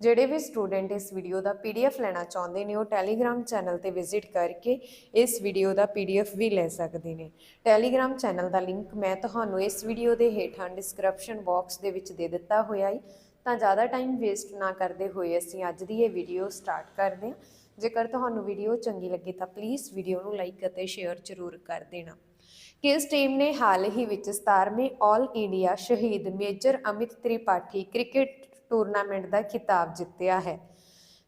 ਜਿਹੜੇ ਵੀ ਸਟੂਡੈਂਟ ਇਸ ਵੀਡੀਓ ਦਾ ਪੀਡੀਐਫ ਲੈਣਾ ਚਾਹੁੰਦੇ ਨੇ, ਉਹ ਟੈਲੀਗ੍ਰam ਚੈਨਲ ਤੇ ਵਿਜ਼ਿਟ ਕਰਕੇ ਇਸ ਵੀਡੀਓ ਦਾ ਪੀਡੀਐਫ ਵੀ ਲੈ ਸਕਦੇ ਨੇ। ਟੈਲੀਗ੍ਰam ਚੈਨਲ ਦਾ ਲਿੰਕ ਮੈਂ ਤੁਹਾਨੂੰ ਇਸ ਵੀਡੀਓ ਦੇ ਹੇਠਾਂ ਡਿਸਕ੍ਰਿਪਸ਼ਨ ਬਾਕਸ ਦੇ ਵਿੱਚ ਦੇ ਦਿੱਤਾ ਹੋਇਆ ਹੈ ਤਾਂ ਜ਼ਿਆਦਾ ਟਾਈਮ ਵੇਸਟ ਨਾ ਕਰਦੇ ਹੋਏ ਅਸੀਂ ਅੱਜ ਦੀ ਇਹ ਵੀਡੀਓ ਸਟਾਰਟ ਕਰਦੇ ਹਾਂ। ਜੇਕਰ ਤੁਹਾਨੂੰ ਵੀਡੀਓ ਚੰਗੀ ਲੱਗੇ ਤਾਂ ਪਲੀਜ਼ ਵੀਡੀਓ ਨੂੰ ਲਾਈਕ ਅਤੇ ਸ਼ੇਅਰ ਜ਼ਰੂਰ ਕਰ ਦੇਣਾ। ਕਿਸ ਟੀਮ ਨੇ ਹਾਲ ਹੀ ਵਿੱਚ 17ਵੇਂ ਆਲ ਇੰਡੀਆ ਸ਼ਹੀਦ major Amit Tripathi cricket tournament ਦਾ ਖਿਤਾਬ ਜਿੱਤਿਆ ਹੈ।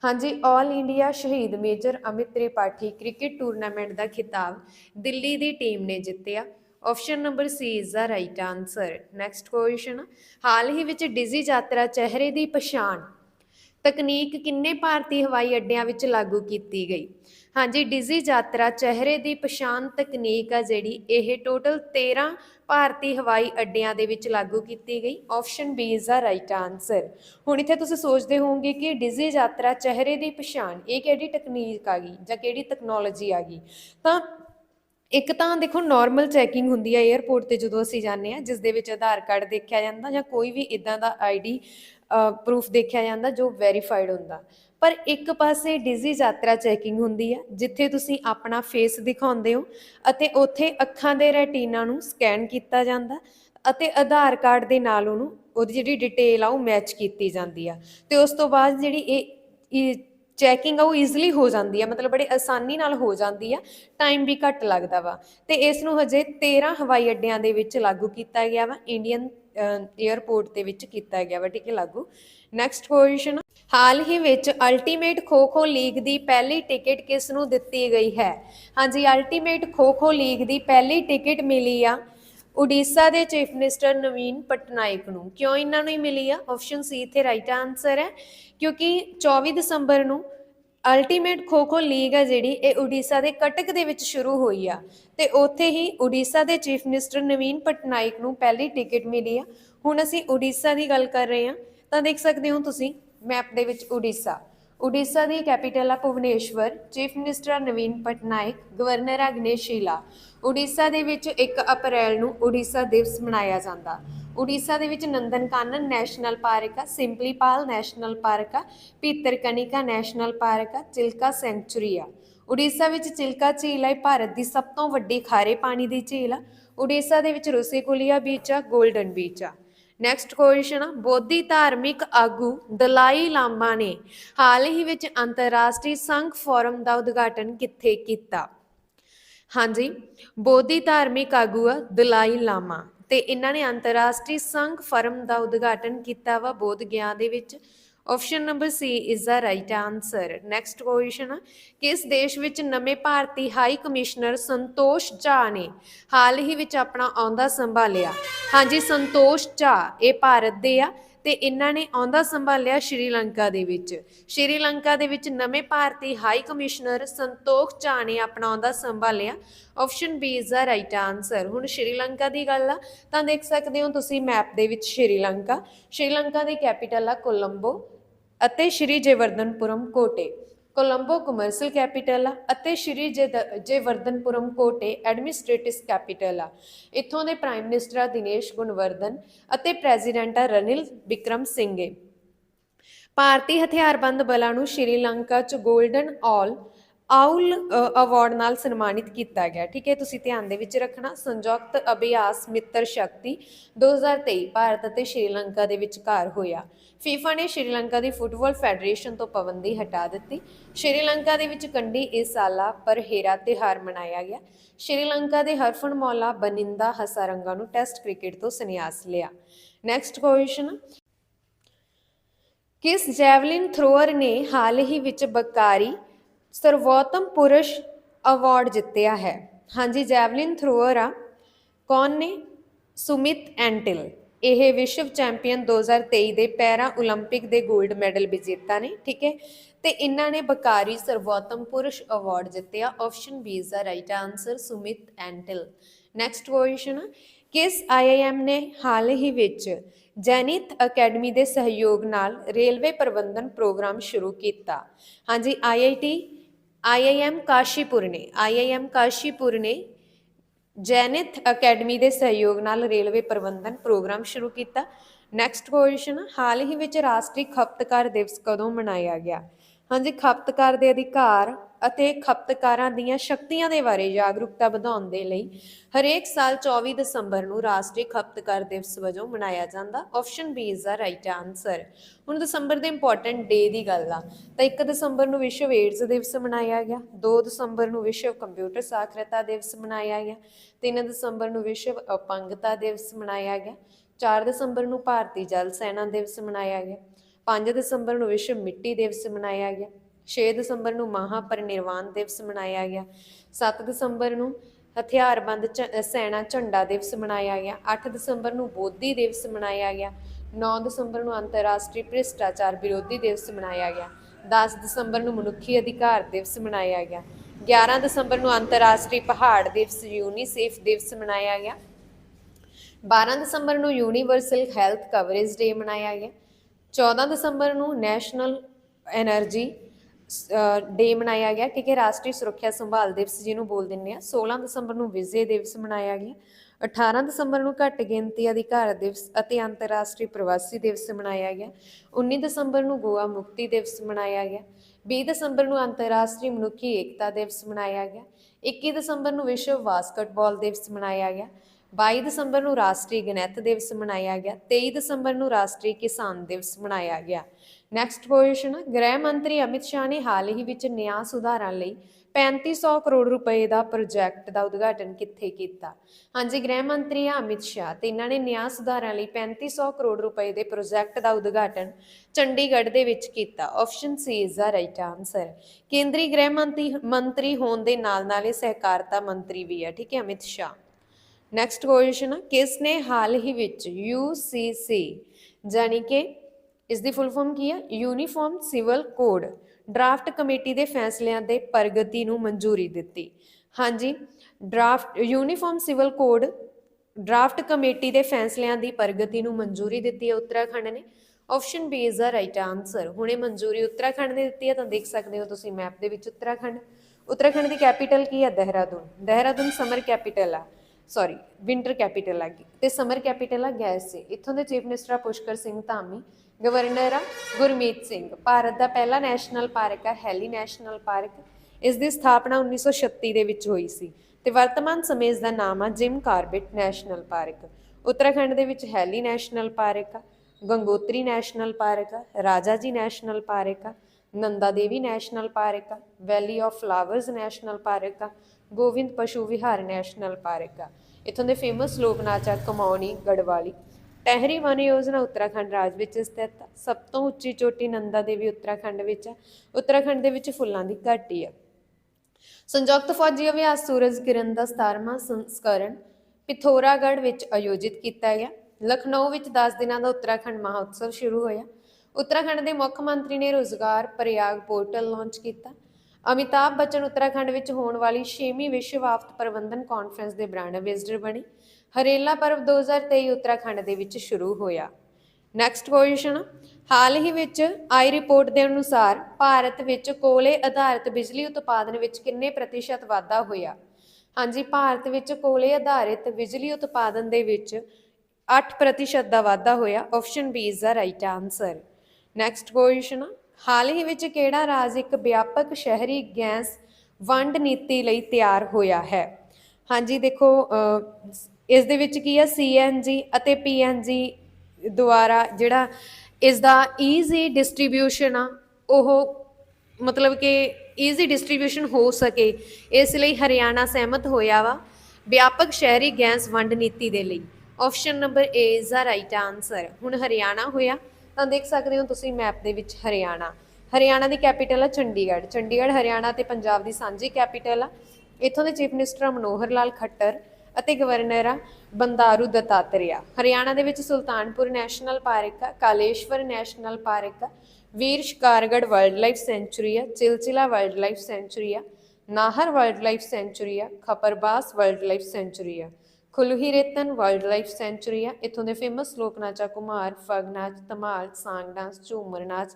ਹਾਂਜੀ ਆਲ ਇੰਡੀਆ ਸ਼ਹੀਦ major Amit Tripathi cricket tournament ਦਾ ਖਿਤਾਬ ਦਿੱਲੀ ਦੀ ਟੀਮ ਨੇ ਜਿੱਤਿਆ। Option number C is the right answer next question ਹਾਲ ਹੀ ਵਿੱਚ ਡਿਜ਼ੀ ਯਾਤਰਾ ਚਿਹਰੇ ਦੀ ਪਛਾਣ ਤਕਨੀਕ ਕਿੰਨੇ ਭਾਰਤੀ ਹਵਾਈ ਅੱਡਿਆਂ ਵਿੱਚ ਲਾਗੂ ਕੀਤੀ ਗਈ? ਹਾਂਜੀ, ਡਿਜ਼ੀ ਯਾਤਰਾ ਚਿਹਰੇ ਦੀ ਪਛਾਣ ਤਕਨੀਕ ਆ ਜਿਹੜੀ, ਇਹ ਟੋਟਲ 13 ਭਾਰਤੀ ਹਵਾਈ ਅੱਡਿਆਂ ਦੇ ਵਿੱਚ ਲਾਗੂ ਕੀਤੀ ਗਈ। Option B is the right answer ਹੁਣ ਇੱਥੇ ਤੁਸੀਂ ਸੋਚਦੇ ਹੋਵੋਗੇ ਕਿ ਡਿਜ਼ੀ ਯਾਤਰਾ ਚਿਹਰੇ ਦੀ ਪਛਾਣ, ਇਹ ਕਿਹੜੀ ਤਕਨੀਕ ਆ ਗਈ ਜਾਂ ਕਿਹੜੀ ਟੈਕਨੋਲੋਜੀ ਆ ਗਈ? ਤਾਂ ਇੱਕ ਤਾਂ ਦੇਖੋ ਨਾਰਮਲ ਚੈਕਿੰਗ ਹੁੰਦੀ ਹੈ 에ਅਰਪੋਰਟ ਤੇ ਜਦੋਂ ਅਸੀਂ ਜਾਂਦੇ ਆ ਜਿਸ ਦੇ ਵਿੱਚ ਆਧਾਰ ਕਾਰਡ ਦੇਖਿਆ ਜਾਂਦਾ ਜਾਂ ਕੋਈ ਵੀ ਇਦਾਂ ਦਾ ਆਈਡੀ ਪ੍ਰੂਫ ਦੇਖਿਆ ਜਾਂਦਾ ਜੋ ਵੈਰੀਫਾਈਡ ਹੁੰਦਾ। ਪਰ ਇੱਕ ਪਾਸੇ ਡਿਜ਼ੀ ਯਾਤਰਾ ਚੈਕਿੰਗ ਹੁੰਦੀ ਹੈ, ਜਿੱਥੇ ਤੁਸੀਂ ਆਪਣਾ ਫੇਸ ਦਿਖਾਉਂਦੇ ਹੋ ਅਤੇ ਉੱਥੇ ਅੱਖਾਂ ਦੇ ਰੈਟੀਨਾ ਨੂੰ ਸਕੈਨ ਕੀਤਾ ਜਾਂਦਾ ਅਤੇ ਆਧਾਰ ਕਾਰਡ ਦੇ ਨਾਲ ਉਹਨੂੰ, ਉਹਦੀ ਜਿਹੜੀ ਡਿਟੇਲ ਆ ਉਹ ਮੈਚ ਕੀਤੀ ਜਾਂਦੀ ਆ। ਤੇ ਉਸ ਤੋਂ ਬਾਅਦ ਜਿਹੜੀ ਇਹ ਚੈਕਿੰਗ ਆ ਉਹ ਈਜ਼ੀਲੀ ਹੋ ਜਾਂਦੀ ਆ, ਮਤਲਬ ਬੜੇ ਆਸਾਨੀ ਨਾਲ ਹੋ ਜਾਂਦੀ ਆ ਟਾਈਮ ਵੀ ਘੱਟ ਲੱਗਦਾ ਵਾ। ਤੇ ਇਸ ਨੂੰ ਹਜੇ 13 ਹਵਾਈ ਅੱਡਿਆਂ ਦੇ ਵਿੱਚ ਲਾਗੂ ਕੀਤਾ ਗਿਆ ਵਾ ਇੰਡੀਅਨ 에ਅਰਪੋਰਟ ਦੇ ਵਿੱਚ ਕੀਤਾ ਗਿਆ ਵਾ, ਠੀਕ ਹੈ, ਲਾਗੂ। ਨੈਕਸਟ ਕੁਐਸਚਨ ਹਾਲ ਹੀ ਵਿੱਚ ਅਲਟੀਮੇਟ ਖੋ-ਖੋ ਲੀਗ ਦੀ ਪਹਿਲੀ ਟਿਕਟ ਕਿਸ ਨੂੰ ਦਿੱਤੀ ਗਈ ਹੈ? ਹਾਂਜੀ ਅਲਟੀਮੇਟ ਖੋ-ਖੋ ਲੀਗ ਦੀ ਪਹਿਲੀ ਟਿਕਟ ਮਿਲੀ ਆ ਉੜੀਸਾ ਦੇ ਚੀਫ ਮਿਨਿਸਟਰ ਨਵੀਨ ਪਟਨਾਇਕ ਨੂੰ। ਕਿਉਂ ਇਹਨਾਂ ਨੂੰ ਹੀ ਮਿਲੀ ਆ? ਆਪਸ਼ਨ ਸੀ ਇੱਥੇ ਰਾਈਟ ਆਨਸਰ ਹੈ। ਕਿਉਂਕਿ 24 ਦਸੰਬਰ ਨੂੰ ਅਲਟੀਮੇਟ ਖੋ-ਖੋ ਲੀਗ ਆ ਜਿਹੜੀ, ਇਹ ਉੜੀਸਾ ਦੇ ਕਟਕ ਦੇ ਵਿੱਚ ਸ਼ੁਰੂ ਹੋਈ ਆ। ਤੇ ਉੱਥੇ ਹੀ ਉੜੀਸਾ ਦੇ ਚੀਫ ਮਿਨਿਸਟਰ ਨਵੀਨ ਪਟਨਾਇਕ ਨੂੰ ਪਹਿਲੀ ਟਿਕਟ ਮਿਲੀ ਆ। ਹੁਣ ਅਸੀਂ ਉੜੀਸਾ ਦੀ ਗੱਲ ਕਰ ਰਹੇ ਹਾਂ। ਤਾਂ ਦੇਖ ਸਕਦੇ ਹੋ ਤੁਸੀਂ ਮੈਪ ਦੇ ਵਿੱਚ ਉੜੀਸਾ। ਉੜੀਸਾ ਦੀ ਕੈਪੀਟਲ ਆ Bhubaneswar chief minister Naveen Patnaik governor ਆ ਗਣੇਸ਼ ਸ਼ੀਲਾ। ਦੇ ਵਿੱਚ 1 ਅਪ੍ਰੈਲ ਨੂੰ ਉੜੀਸਾ ਦਿਵਸ ਮਨਾਇਆ ਜਾਂਦਾ। ਉੜੀਸਾ ਦੇ ਵਿੱਚ ਨੰਦਨਕਾਨਨ ਨੈਸ਼ਨਲ ਪਾਰਕ ਆ ਸਿੰਪਲੀਪਾਲ ਨੈਸ਼ਨਲ ਪਾਰਕ ਆ ਭੀਤਰਕਨਿਕਾ ਨੈਸ਼ਨਲ ਪਾਰਕ ਆ, ਚਿਲਕਾ ਸੈਂਚੁਰੀ ਆ। ਉੜੀਸਾ ਵਿੱਚ ਚਿਲਕਾ ਝੀਲ ਹੈ ਭਾਰਤ ਦੀ ਸਭ ਤੋਂ ਵੱਡੀ ਖਾਰੇ ਪਾਣੀ ਦੀ ਝੀਲ ਆ। ਉੜੀਸਾ ਦੇ ਵਿੱਚ ਰੁਸੀਕੁਲੀਆ ਬੀਚ ਆ 골ਡਨ ਬੀਚ ਆ। ਨੈਕਸਟ ਕੁਐਸਚਨ ਬੋਧੀ ਧਾਰਮਿਕ ਆਗੂ ਦਲਾਈ ਲਾਮਾ ਨੇ ਹਾਲ ਹੀ ਵਿੱਚ ਅੰਤਰਰਾਸ਼ਟਰੀ ਸੰਘ ਫੋਰਮ ਦਾ ਉਦਘਾਟਨ ਕਿੱਥੇ ਕੀਤਾ? ਹਾਂਜੀ, ਬੋਧੀ ਧਾਰਮਿਕ ਆਗੂ ਆ ਦਲਾਈ ਲਾਮਾ ਤੇ ਇਹਨਾਂ ਨੇ ਅੰਤਰਰਾਸ਼ਟਰੀ ਸੰਘ ਫੋਰਮ ਦਾ ਉਦਘਾਟਨ ਕੀਤਾ ਵਾ ਬੋਧ ਗਿਆ ਦੇ ਵਿੱਚ। Option number C is the right answer next question ਕਿਸ ਦੇਸ਼ ਵਿੱਚ ਨਵੇਂ ਭਾਰਤੀ ਹਾਈ ਕਮਿਸ਼ਨਰ ਸੰਤੋਸ਼ ਝਾ ਨੇ ਹਾਲ ਹੀ ਵਿੱਚ ਆਪਣਾ ਆਉਂਦਾ ਸੰਭਾਲਿਆ? ਹਾਂਜੀ, ਸੰਤੋਸ਼ ਝਾ ਇਹ ਭਾਰਤ ਦੇ ਆ ਤੇ ਇਹਨਾਂ ਨੇ ਆਉਂਦਾ ਸੰਭਾਲਿਆ ਸ਼੍ਰੀਲੰਕਾ ਦੇ ਵਿੱਚ। ਸ਼੍ਰੀਲੰਕਾ ਦੇ ਵਿੱਚ ਨਵੇਂ ਭਾਰਤੀ ਹਾਈ ਕਮਿਸ਼ਨਰ ਸੰਤੋਖ ਝਾ ਨੇ ਆਪਣਾ ਅਹੁਦਾ ਸੰਭਾਲਿਆ। Option B is the right answer ਹੁਣ ਸ਼੍ਰੀਲੰਕਾ ਦੀ ਗੱਲ ਆ, ਤਾਂ ਦੇਖ ਸਕਦੇ ਹੋ ਤੁਸੀਂ ਮੈਪ ਦੇ ਵਿੱਚ ਸ਼੍ਰੀਲੰਕਾ। ਸ਼੍ਰੀਲੰਕਾ ਦੀ ਕੈਪੀਟਲ ਆ ਕੋਲੰਬੋ। ਅਤੇ ਸ਼੍ਰੀ ਜੇਵਰਧਨਪੁਰਮ ਕੋਟੇ। ਕੋਲੰਬੋ ਕਮਰਸ਼ੀਅਲ ਕੈਪੀਟਲ ਆ ਅਤੇ ਸ਼੍ਰੀ ਜੈਵਰਧਨਪੁਰਮ ਕੋਟੇ ਐਡਮਿਨਿਸਟ੍ਰੇਟਿਵ ਕੈਪੀਟਲ ਆ। ਇੱਥੋਂ ਦੇ ਪ੍ਰਾਈਮ ਮਿਨਿਸਟਰ ਆ ਦਿਨੇਸ਼ ਗੁਣਵਰਧਨ ਅਤੇ ਪ੍ਰੈਜ਼ੀਡੈਂਟ ਆ ਰਨਿਲ ਵਿਕਰਮ ਸਿੰਘੇ। ਭਾਰਤੀ ਹਥਿਆਰਬੰਦ ਬਲਾਂ ਨੂੰ ਸ਼੍ਰੀਲੰਕਾ ਚ 골ਡਨ ਆਲ ਆਉਲ ਅਵਾਰਡ ਨਾਲ ਸਨਮਾਨਿਤ ਕੀਤਾ ਗਿਆ। ਠੀਕ ਹੈ, ਤੁਸੀਂ ਧਿਆਨ ਦੇ ਵਿੱਚ ਰੱਖਣਾ। ਸੰਯੁਕਤ ਅਭਿਆਸ ਮਿੱਤਰ ਸ਼ਕਤੀ 2023 ਭਾਰਤ ਅਤੇ ਸ਼੍ਰੀਲੰਕਾ ਦੇ ਵਿਚਕਾਰ ਹੋਇਆ। ਫੀਫਾ ਨੇ ਸ਼੍ਰੀਲੰਕਾ ਦੀ ਫੁੱਟਬਾਲ ਫੈਡਰੇਸ਼ਨ ਤੋਂ ਪਾਬੰਦੀ ਹਟਾ ਦਿੱਤੀ। ਸ਼੍ਰੀਲੰਕਾ ਦੇ ਵਿੱਚ ਕੰਡੀ ਇਸ ਸਾਲਾ ਪਰਹੇਰਾ ਤਿਹਾਰ ਮਨਾਇਆ ਗਿਆ। ਸ਼੍ਰੀਲੰਕਾ ਦੇ ਹਰਫਨ ਮੌਲਾ ਬਨਿੰਦਾ ਹਸਾਰੰਗਾ ਨੂੰ ਟੈਸਟ ਕ੍ਰਿਕਟ ਤੋਂ ਸੰਨਿਆਸ ਲਿਆ। ਨੈਕਸਟ ਕੁਐਸਚਨ ਕਿਸ ਜੈਵਲਿਨ ਥਰੋਅਰ ਨੇ ਹਾਲ ਹੀ ਵਿੱਚ ਬਕਾਰੀ ਸਰਵੋਤਮ ਪੁਰਸ਼ ਅਵਾਰਡ ਜਿੱਤਿਆ ਹੈ। ਹਾਂਜੀ, ਜੈਵਲਿਨ ਥਰੋਅਰ ਆ। ਕੌਣ ਨੇ? ਸੁਮਿਤ ਐਂਟਿਲ। ਇਹ ਵਿਸ਼ਵ ਚੈਂਪੀਅਨ 2023 ਦੇ ਪੈਰਾ 올림픽 ਦੇ 골ਡ ਮੈਡਲ ਵਿਜੇਤਾ ਨੇ, ਠੀਕ ਹੈ? ਤੇ ਇਹਨਾਂ ਨੇ ਬਕਾਰੀ ਸਰਵੋਤਮ ਪੁਰਸ਼ ਅਵਾਰਡ ਜਿੱਤਿਆ। Option B is the right answer Sumit Antil. Next question ਕਿਸ ਆਈਆਈਐਮ ਨੇ ਹਾਲ ਹੀ ਵਿੱਚ ਜੈਨਿਤ ਅਕੈਡਮੀ ਦੇ ਸਹਿਯੋਗ ਨਾਲ ਰੇਲਵੇ ਪ੍ਰਬੰਧਨ ਪ੍ਰੋਗਰਾਮ ਸ਼ੁਰੂ ਕੀਤਾ? ਹਾਂਜੀ ਆਈਆਈਟੀ ਆਈਆਈਐਮ ਕਾਸ਼ੀਪੁਰ ਨੇ ਆਈਆਈਐਮ ਕਾਸ਼ੀਪੁਰ ਨੇ ਜੈਨਿਥ ਅਕੈਡਮੀ ਦੇ ਸਹਿਯੋਗ ਨਾਲ ਰੇਲਵੇ ਪ੍ਰਬੰਧਨ ਪ੍ਰੋਗਰਾਮ ਸ਼ੁਰੂ ਕੀਤਾ। ਨੈਕਸਟ ਕੁਐਸਚਨ ਹਾਲ ਹੀ ਵਿੱਚ ਰਾਸ਼ਟਰੀ ਖਪਤਕਾਰ ਦਿਵਸ ਕਦੋਂ ਮਨਾਇਆ ਗਿਆ? ਹਾਂਜੀ, ਖਪਤਕਾਰ ਦੇ ਅਧਿਕਾਰ ਅਤੇ ਖਪਤਕਾਰਾਂ ਦੀਆਂ ਸ਼ਕਤੀਆਂ ਦੇ ਬਾਰੇ ਜਾਗਰੂਕਤਾ ਵਧਾਉਣ ਦੇ ਲਈ ਹਰੇਕ ਸਾਲ 24 ਦਸੰਬਰ ਨੂੰ ਰਾਸ਼ਟਰੀ ਖਪਤਕਾਰ ਦਿਵਸ ਵਜੋਂ ਮਨਾਇਆ ਜਾਂਦਾ। Option B is the right answer ਹੁਣ ਦਸੰਬਰ ਦੇ ਇੰਪੋਰਟੈਂਟ ਡੇ ਦੀ ਗੱਲ ਆ, ਤਾਂ 1 ਦਸੰਬਰ ਨੂੰ ਵਿਸ਼ਵ ਏਡਜ਼ ਦਿਵਸ ਮਨਾਇਆ ਗਿਆ 2 ਦਸੰਬਰ ਨੂੰ ਵਿਸ਼ਵ ਕੰਪਿਊਟਰ ਸਾਖਰਤਾ ਦਿਵਸ ਮਨਾਇਆ ਗਿਆ 3 ਦਸੰਬਰ ਨੂੰ ਵਿਸ਼ਵ ਅਪੰਗਤਾ ਦਿਵਸ ਮਨਾਇਆ ਗਿਆ 4 ਦਸੰਬਰ ਨੂੰ ਭਾਰਤੀ ਜਲ ਸੈਨਾ ਦਿਵਸ ਮਨਾਇਆ ਗਿਆ 5 ਦਸੰਬਰ ਨੂੰ ਵਿਸ਼ਵ ਮਿੱਟੀ ਦਿਵਸ ਮਨਾਇਆ ਗਿਆ 6 ਦਸੰਬਰ ਨੂੰ ਮਹਾਪਰਿਨਿਰਵਾਣ ਦਿਵਸ ਮਨਾਇਆ ਗਿਆ 7 ਦਸੰਬਰ ਨੂੰ ਹਥਿਆਰਬੰਦ ਝ- ਸੈਨਾ ਝੰਡਾ ਦਿਵਸ ਮਨਾਇਆ ਗਿਆ 8 ਦਸੰਬਰ ਨੂੰ ਬੋਧੀ ਦਿਵਸ ਮਨਾਇਆ ਗਿਆ 9 ਦਸੰਬਰ ਨੂੰ ਅੰਤਰਰਾਸ਼ਟਰੀ ਭ੍ਰਿਸ਼ਟਾਚਾਰ ਵਿਰੋਧੀ ਦਿਵਸ ਮਨਾਇਆ ਗਿਆ 10 ਦਸੰਬਰ ਨੂੰ ਮਨੁੱਖੀ ਅਧਿਕਾਰ ਦਿਵਸ ਮਨਾਇਆ ਗਿਆ 11 ਦਸੰਬਰ ਨੂੰ ਅੰਤਰਰਾਸ਼ਟਰੀ ਪਹਾੜ ਦਿਵਸ, ਯੂਨੀਸੇਫ ਦਿਵਸ ਮਨਾਇਆ ਗਿਆ 12 ਦਸੰਬਰ ਨੂੰ ਯੂਨੀਵਰਸਲ ਹੈਲਥ ਕਵਰੇਜ ਡੇ ਮਨਾਇਆ ਗਿਆ 14 ਦਸੰਬਰ ਨੂੰ ਨੈਸ਼ਨਲ એનર્ਜੀ ਡੇ ਮਨਾਇਆ ਗਿਆ, ਠੀਕ ਹੈ, ਰਾਸ਼ਟਰੀ ਸੁਰੱਖਿਆ ਸੰਭਾਲ ਦਿਵਸ ਜਿਹਨੂੰ ਬੋਲ ਦਿੰਨੇ ਆ। 16 ਦਸੰਬਰ ਨੂੰ ਵਿਜੇ ਦਿਵਸ ਮਨਾਇਆ ਗਿਆ। 18 ਦਸੰਬਰ ਨੂੰ ਘੱਟ ਗਿਣਤੀ ਅਧਿਕਾਰ ਦਿਵਸ ਅਤੇ ਅੰਤਰਰਾਸ਼ਟਰੀ ਪ੍ਰਵਾਸੀ ਦਿਵਸ ਮਨਾਇਆ ਗਿਆ। 19 ਦਸੰਬਰ ਨੂੰ ਗੋਆ ਮੁਕਤੀ ਦਿਵਸ ਮਨਾਇਆ ਗਿਆ। 20 ਦਸੰਬਰ ਨੂੰ ਅੰਤਰਰਾਸ਼ਟਰੀ ਮਨੁੱਖੀ ਏਕਤਾ ਦਿਵਸ ਮਨਾਇਆ ਗਿਆ। 21 ਦਸੰਬਰ ਨੂੰ ਵਿਸ਼ਵ ਬਾਸਕਟਬਾਲ ਦਿਵਸ ਮਨਾਇਆ ਗਿਆ। 22 ਦਸੰਬਰ ਨੂੰ ਰਾਸ਼ਟਰੀ ਗਣਿਤ ਦਿਵਸ ਮਨਾਇਆ ਗਿਆ 23 ਦਸੰਬਰ ਨੂੰ ਰਾਸ਼ਟਰੀ ਕਿਸਾਨ ਦਿਵਸ ਮਨਾਇਆ ਗਿਆ। ਨੈਕਸਟ ਕੁਐਸਚਨ ਗ੍ਰਹਿ ਮੰਤਰੀ ਅਮਿਤ ਸ਼ਾਹ ਨੇ ਹਾਲ ਹੀ ਵਿੱਚ ਨਿਆਂ ਸੁਧਾਰਾਂ ਲਈ 3500 ਕਰੋੜ ਰੁਪਏ ਦਾ ਪ੍ਰੋਜੈਕਟ ਦਾ ਉਦਘਾਟਨ ਕਿੱਥੇ ਕੀਤਾ? ਹਾਂਜੀ, ਗ੍ਰਹਿ ਮੰਤਰੀ ਆ ਅਮਿਤ ਸ਼ਾਹ ਤੇ ਇਹਨਾਂ ਨੇ ਨਿਆਂ ਸੁਧਾਰਾਂ ਲਈ 3500 ਕਰੋੜ ਰੁਪਏ ਦੇ ਪ੍ਰੋਜੈਕਟ ਦਾ ਉਦਘਾਟਨ ਚੰਡੀਗੜ੍ਹ ਦੇ ਵਿੱਚ ਕੀਤਾ। Option C is the right answer ਕੇਂਦਰੀ ਗ੍ਰਹਿ ਮੰਤਰੀ ਮੰਤਰੀ ਹੋਣ ਦੇ ਨਾਲ ਨਾਲ ਇਹ ਸਹਿਕਾਰਤਾ ਮੰਤਰੀ ਵੀ ਹੈ ਠੀਕ ਹੈ ਅਮਿਤ ਸ਼ਾਹ? ਨੈਕਸਟ ਕੁਐਸਚਨ ਕਿਸ ਨੇ ਹਾਲ ਹੀ ਵਿੱਚ UCC ਜਾਨੀ ਕਿ ਇਸ ਦੀ ਫੁੱਲ ਫਾਰਮ ਕੀ ਹੈ uniform civil code draft committee ਦੇ ਫੈਸਲਿਆਂ ਦੇ ਪ੍ਰਗਤੀ ਨੂੰ ਮਨਜ਼ੂਰੀ ਦਿੱਤੀ। ਹਾਂਜੀ draft uniform civil code draft committee ਦੇ ਫੈਸਲਿਆਂ ਦੀ ਪ੍ਰਗਤੀ ਨੂੰ ਮਨਜ਼ੂਰੀ ਦਿੱਤੀ ਹੈ ਉੱਤਰਾਖੰਡ ਨੇ। Option B is the right answer ਹੁਣੇ ਮਨਜ਼ੂਰੀ ਉੱਤਰਾਖੰਡ ਨੇ ਦਿੱਤੀ ਹੈ, ਤਾਂ ਦੇਖ ਸਕਦੇ ਹੋ ਤੁਸੀਂ ਮੈਪ ਦੇ ਵਿੱਚ ਉੱਤਰਾਖੰਡ। ਉੱਤਰਾਖੰਡ ਦੀ ਕੈਪੀਟਲ ਕੀ ਹੈ? ਦੇਹਰਾਦੂਨ। ਦੇਹਰਾਦੂਨ ਸਮਰ ਕੈਪੀਟਲ ਆ। ਸੌਰੀ ਵਿੰਟਰ ਕੈਪੀਟਲ ਆ ਤੇ ਸਮਰ ਕੈਪੀਟਲ ਆ ਗੈਸ ਸੇ ਇੱਥੋਂ ਦੇ chief minister Pushkar Singh Dhami governor ਆ ਗੁਰਮੀਤ ਸਿੰਘ। ਭਾਰਤ ਦਾ ਪਹਿਲਾ ਨੈਸ਼ਨਲ ਪਾਰਕ ਆ ਹੈਲੀ ਨੈਸ਼ਨਲ ਪਾਰਕ ਇਸ ਦੀ ਸਥਾਪਨਾ 1936 ਦੇ ਵਿੱਚ ਹੋਈ ਸੀ। ਤੇ ਵਰਤਮਾਨ ਸਮੇਂ ਇਸ ਦਾ ਨਾਮ ਆ Jim Corbett national park Uttarakhand ਦੇ ਵਿੱਚ ਹੈਲੀ ਨੈਸ਼ਨਲ ਪਾਰਕ ਆ, ਗੰਗੋਤਰੀ ਨੈਸ਼ਨਲ ਪਾਰਕ ਆ ਰਾਜਾ ਜੀ ਨੈਸ਼ਨਲ ਪਾਰਕ ਆ, ਨੰਦਾ ਦੇਵੀ ਨੈਸ਼ਨਲ ਪਾਰਕ ਆ valley of flowers national park ਆ ਗੋਵਿੰਦ ਪਸ਼ੂ ਵਿਹਾਰ ਨੈਸ਼ਨਲ ਪਾਰਕ ਆ। ਇੱਥੋਂ ਦੇ ਫੇਮਸ ਲੋਕ ਨਾਚ ਆ ਕਮੌਣੀ ਗੜਵਾਲੀ। ਟਹਿਰੀ ਵਨ ਯੋਜਨਾ ਉੱਤਰਾਖੰਡ ਰਾਜ ਵਿੱਚ ਸਥਿਤ ਆ। ਸਭ ਤੋਂ ਉੱਚੀ ਚੋਟੀ ਨੰਦਾ ਦੇਵੀ ਉੱਤਰਾਖੰਡ ਵਿੱਚ ਆ। ਉੱਤਰਾਖੰਡ ਦੇ ਵਿੱਚ ਫੁੱਲਾਂ ਦੀ ਘਾਟੀ ਆ। ਸੰਯੁਕਤ ਫੌਜੀ ਅਭਿਆਸ ਸੂਰਜ ਕਿਰਨ ਦਾ 17ਵਾਂ ਸੰਸਕਰਣ ਪਿਥੋਰਾਗੜ੍ਹ ਵਿੱਚ ਆਯੋਜਿਤ ਕੀਤਾ ਗਿਆ। ਲਖਨਊ ਵਿੱਚ 10 ਦਿਨਾਂ ਦਾ ਉੱਤਰਾਖੰਡ ਮਹਾਉਤਸਵ ਸ਼ੁਰੂ ਹੋਇਆ। ਉੱਤਰਾਖੰਡ ਦੇ ਮੁੱਖ ਮੰਤਰੀ ਨੇ ਰੋਜ਼ਗਾਰ ਪ੍ਰਯਾਗ ਪੋਰਟਲ ਲਾਂਚ ਕੀਤਾ। ਅਮਿਤਾਭ ਬੱਚਨ ਉੱਤਰਾਖੰਡ ਵਿੱਚ ਹੋਣ ਵਾਲੀ 6ਵੀਂ ਵਿਸ਼ਵ ਆਫਤ ਪ੍ਰਬੰਧਨ ਕਾਨਫਰੰਸ ਦੇ ਬ੍ਰਾਂਡ ਐਂਬੈਸਡਰ ਬਣੇ। ਹਰੇਲਾ ਪਰਵ 2023 ਉੱਤਰਾਖੰਡ ਦੇ ਵਿੱਚ ਸ਼ੁਰੂ ਹੋਇਆ। ਨੈਕਸਟ ਕੁਐਸਚਨ ਹਾਲ ਹੀ ਵਿੱਚ ਆਈ ਰਿਪੋਰਟ ਦੇ ਅਨੁਸਾਰ ਭਾਰਤ ਵਿੱਚ ਕੋਲੇ ਆਧਾਰਿਤ ਬਿਜਲੀ ਉਤਪਾਦਨ ਵਿੱਚ ਕਿੰਨੇ ਪ੍ਰਤੀਸ਼ਤ ਵਾਧਾ ਹੋਇਆ? ਹਾਂਜੀ, ਭਾਰਤ ਵਿੱਚ ਕੋਲੇ ਆਧਾਰਿਤ ਬਿਜਲੀ ਉਤਪਾਦਨ ਦੇ ਵਿੱਚ 8% ਦਾ ਵਾਧਾ ਹੋਇਆ। Option B is the right answer next question ਹਾਲ ਹੀ ਵਿੱਚ ਕਿਹੜਾ ਰਾਜ ਇੱਕ ਵਿਆਪਕ ਸ਼ਹਿਰੀ ਗੈਸ ਵੰਡ ਨੀਤੀ ਲਈ ਤਿਆਰ ਹੋਇਆ ਹੈ? ਹਾਂਜੀ, ਦੇਖੋ ਇਸ ਦੇ ਵਿੱਚ ਕੀ ਹੈ? ਸੀਐਨਜੀ ਅਤੇ ਪੀਐਨਜੀ ਦੁਆਰਾ ਜਿਹੜਾ ਇਸ ਦਾ ਈਜ਼ੀ ਡਿਸਟ੍ਰੀਬਿਊਸ਼ਨ ਆ, ਉਹ ਮਤਲਬ ਕਿ ਈਜ਼ੀ ਡਿਸਟ੍ਰੀਬਿਊਸ਼ਨ ਹੋ ਸਕੇ, ਇਸ ਲਈ ਹਰਿਆਣਾ ਸਹਿਮਤ ਹੋਇਆ ਵਾ ਵਿਆਪਕ ਸ਼ਹਿਰੀ ਗੈਸ ਵੰਡ ਨੀਤੀ ਦੇ ਲਈ। Option number A is the right answer ਹੁਣ ਹਰਿਆਣਾ ਹੋਇਆ। ਤਾਂ ਦੇਖ ਸਕਦੇ ਹੋ ਤੁਸੀਂ ਮੈਪ ਦੇ ਵਿੱਚ ਹਰਿਆਣਾ। ਹਰਿਆਣਾ ਦੀ ਕੈਪੀਟਲ ਹੈ ਚੰਡੀਗੜ੍ਹ। ਚੰਡੀਗੜ੍ਹ, ਹਰਿਆਣਾ ਤੇ ਪੰਜਾਬ ਦੀ ਸਾਂਝੀ ਕੈਪੀਟਲ ਆ। ਇੱਥੋਂ ਦੇ ਚੀਫ ਮਿਨਿਸਟਰ ਮਨੋਹਰ ਲਾਲ ਖੱਟਰ ਅਤੇ ਗਵਰਨਰ ਆ ਬੰਦਾਰੂ ਦੱਤਾਤਰੇਆ। ਹਰਿਆਣਾ ਦੇ ਵਿੱਚ ਸੁਲਤਾਨਪੁਰ ਨੈਸ਼ਨਲ ਪਾਰਕ ਆ, ਕਾਲੇਸ਼ਵਰ ਨੈਸ਼ਨਲ ਪਾਰਕ ਆ, Veer Shikargarh wildlife sanctuary ਆ, ਚਿਲਚਿਲਾ ਵਾਈਲਡ ਲਾਈਫ ਸੈਂਚੁਰੀ ਆ, ਨਾਹਰ ਵਾਈਲਡ ਲਾਈਫ ਸੈਂਚੁਰੀ ਆ, ਖਪਰਬਾਸ ਵਾਈਲਡਲਾਈਫ ਸੈਂਚੁਰੀ ਆ। Khulhi Retan wildlife sanctuary ਆ। ਇੱਥੋਂ ਦੇ ਫੇਮਸ ਲੋਕ ਨਾਚਾ ਕੁਮਾਰ, ਫਗ ਨਾਚ, ਧਮਾਲ, ਸਾਂਗ ਡਾਂਸ, ਝੂਮਰ ਨਾਚ,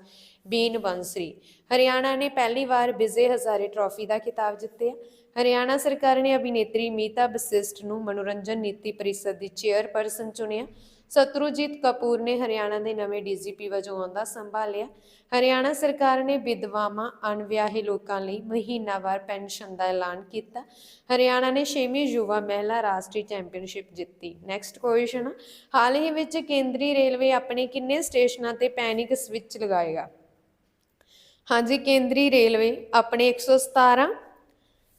ਬੀਨ ਬੰਸਰੀ। ਹਰਿਆਣਾ ਨੇ ਪਹਿਲੀ ਵਾਰ ਵਿਜੇ ਹਜ਼ਾਰੇ ਟਰਾਫੀ ਦਾ ਖਿਤਾਬ ਜਿੱਤਿਆ ਹਰਿਆਣਾ ਸਰਕਾਰ ਨੇ ਅਭਿਨੇਤਰੀ ਮੀਤਾ ਬਸਿਸਟ ਨੂੰ ਮਨੋਰੰਜਨ ਨੀਤੀ ਪਰਿਸ਼ਦ ਦੀ ਚੇਅਰਪਰਸਨ ਚੁਣਿਆ। ਸਤਰੂਜੀਤ ਕਪੂਰ ਨੇ ਹਰਿਆਣਾ ਦੇ ਨਵੇਂ ਡੀਜੀਪੀ ਵਜੋਂ ਅਹੁਦਾ ਸੰਭਾਲਿਆ। ਹਰਿਆਣਾ ਸਰਕਾਰ ਨੇ ਵਿਧਵਾਵਾਂ, ਅਣਵਿਆਹੇ ਲੋਕਾਂ ਲਈ ਮਹੀਨਾਵਾਰ ਪੈਨਸ਼ਨ ਦਾ ਐਲਾਨ ਕੀਤਾ। ਹਰਿਆਣਾ ਨੇ 6ਵੀਂ ਯੁਵਾ ਮਹਿਲਾ ਰਾਸ਼ਟਰੀ ਚੈਂਪੀਅਨਸ਼ਿਪ ਜਿੱਤੀ। ਨੈਕਸਟ ਕੁਐਸਚਨ ਹਾਲ ਹੀ ਵਿੱਚ ਕੇਂਦਰੀ ਰੇਲਵੇ ਆਪਣੇ ਕਿੰਨੇ ਸਟੇਸ਼ਨਾਂ ਤੇ ਪੈਨਿਕ ਸਵਿਚ ਲਗਾਏਗਾ? ਹਾਂਜੀ, ਕੇਂਦਰੀ ਰੇਲਵੇ ਆਪਣੇ 117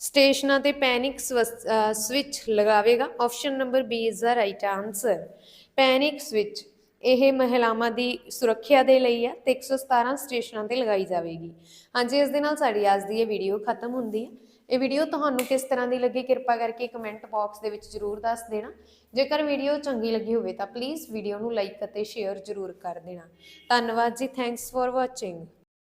ਸਟੇਸ਼ਨਾਂ ਤੇ ਪੈਨਿਕ ਸਵਸ- uh, switch ਲਗਾਵੇਗਾ। Option number B is the right answer panic switch ਇਹ ਮਹਿਲਾਵਾਂ ਦੀ ਸੁਰੱਖਿਆ ਦੇ ਲਈ ਹੈ ਤੇ 117 ਸਟੇਸ਼ਨਾਂ ਤੇ ਲਗਾਈ ਜਾਵੇਗੀ। ਹਾਂਜੀ, ਇਸ ਦੇ ਨਾਲ ਸਾਡੀ ਅੱਜ ਦੀ ਇਹ ਵੀਡੀਓ ਖਤਮ ਹੁੰਦੀ ਹੈ ਇਹ ਵੀਡੀਓ ਤੁਹਾਨੂੰ ਕਿਸ ਤਰ੍ਹਾਂ ਦੀ ਲੱਗੀ ਕਿਰਪਾ ਕਰਕੇ ਕਮੈਂਟ ਬਾਕਸ ਦੇ ਵਿੱਚ ਜਰੂਰ ਦੱਸ ਦੇਣਾ। ਜੇਕਰ ਵੀਡੀਓ ਚੰਗੀ ਲੱਗੀ ਹੋਵੇ ਤਾਂ ਪਲੀਜ਼ ਵੀਡੀਓ ਨੂੰ ਲਾਈਕ ਅਤੇ ਸ਼ੇਅਰ ਜਰੂਰ ਕਰ ਦੇਣਾ। ਧੰਨਵਾਦ ਜੀ ਥੈਂਕਸ ਫॉर ਵਾਚਿੰਗ